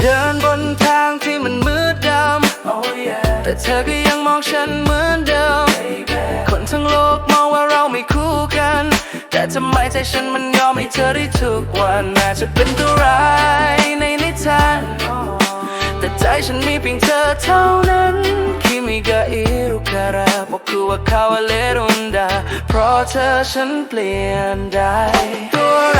เดินบนทางที่มันมืดดำ oh, yeah. แต่เธอก็ยังมองฉันเหมือนเดิม Baby. คนทั้งโลกมองว่าเราไม่คู่กัน แต่ทำไมใจฉันมันยอมให้เธอได้ทุกวันแม้จะเป็นตัวร้ายในนิทาน แต่ใจฉันมีเพียงเธอเท่านั้นก็อิรุがいระบอก変われว่าเขาละลืมดาเพราะเธอฉันเปลี่ยนได้ตัว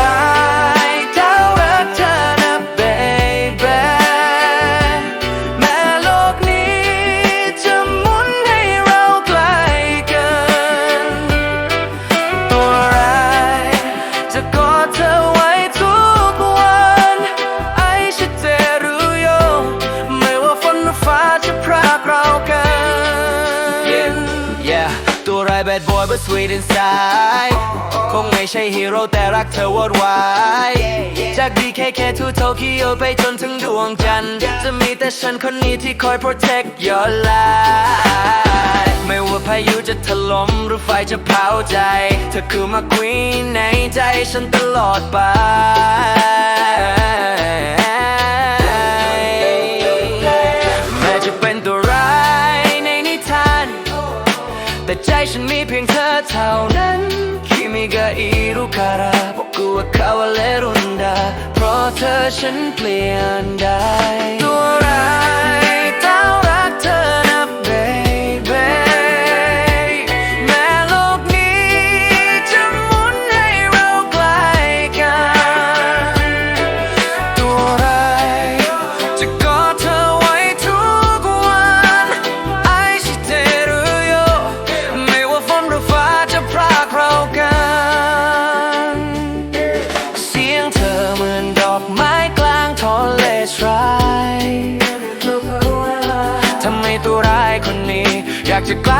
but sweet inside คงไม่ใช่ฮีโร่แต่รักเธอวอดวายจาก BKK to Tokyo ไปจนถึงดวงจันทร์จะมีแต่ฉันคนนี้ที่คอย protect your life ไม่ว่าพายุจะถล่มหรือไฟจะเผาใจ เธอคือมาควีนในใจฉันตลอดไปแม้จะเป็นตัวร้ายในนิทาน แต่ใจฉันมี ว่าเขาว่าเลรุนดา เพราะเธอฉันเปลี่ยนได้าย